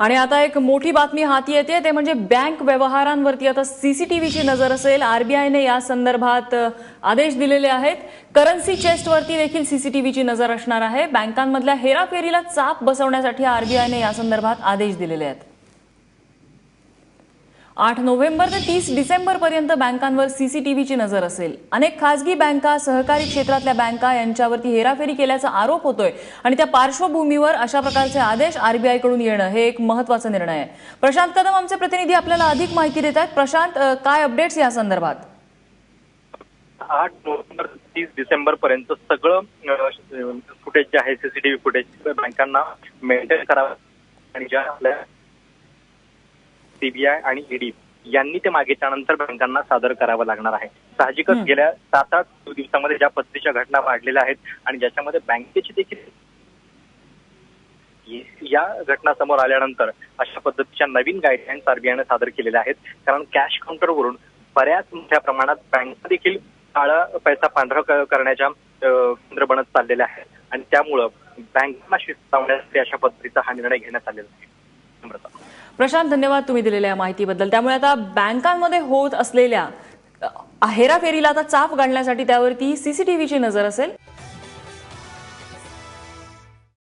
आणि आता एक मोठी बातमी हाती येते ते म्हणजे बँक व्यवहारांवरती. आता सीसीटीव्हीची नजर असेल आरबीआयने या संदर्भात आदेश दिलेले आहेत. करन्सी चेस्टवरती देखील सीसीटीव्हीची नजर असणार आहे. बँकांमधल्या हेराफेरीला चाप बसवण्यासाठी आरबीआयने या संदर्भात आदेश दिलेले आहेत. आठ नोव्हेंबर ते तीस डिसेंबर पर्यंत बँकांवर सीसीटीव्हीची नजर असेल. अनेक खासगी बँका सहकारी क्षेत्रातल्या बँका यांच्यावरती हेराफेरी केल्याचा आरोप होतोय आणि त्या पार्श्वभूमीवर अशा प्रकारचे आदेश आरबीआयकडून येणं हे एक महत्त्वाचा निर्णय आहे. प्रशांत कदम आमचे प्रतिनिधी आपल्याला अधिक माहिती देत आहेत प्रशांत काय अपडेट्स या संदर्भात? आठ नोव्हेंबर तीस डिसेंबर पर्यंत सगळं फुटेज जे आहे सीसीटीव्ही फुटेज बँकांना मेंटेन करावं आणि ज्या आपल्या सीबीआय आणि ईडी यांनी ते मागितल्यानंतर बँकांना सादर करावं लागणार आहे. साहजिकच गेल्या सात आठ दिवसामध्ये ज्या पद्धतीच्या घटना वाढलेल्या आहेत आणि ज्याच्यामध्ये बँकेची देखील या घटना समोर आल्यानंतर अशा पद्धतीच्या नवीन गाईडलाईन्स आरबीआयने सादर केलेल्या आहेत. कारण कॅश काउंटरवरून बऱ्याच मोठ्या प्रमाणात बँका देखील काळा पैसा पांढरा करण्याच्या केंद्र बनत चाललेल्या आहेत. आणि त्यामुळं बँकांना शिस्त लावण्यासाठी अशा पद्धतीचा हा निर्णय घेण्यात आलेला आहे. नम्रता. प्रशांत धन्यवाद तुम्ही दिलेल्या माहितीबद्दल त्यामुळे आता बँकांमध्ये होत असलेल्या अहेरा हेराफेरीला आता चाप गाडण्यासाठी त्यावरती सीसीटीव्हीची नजर असेल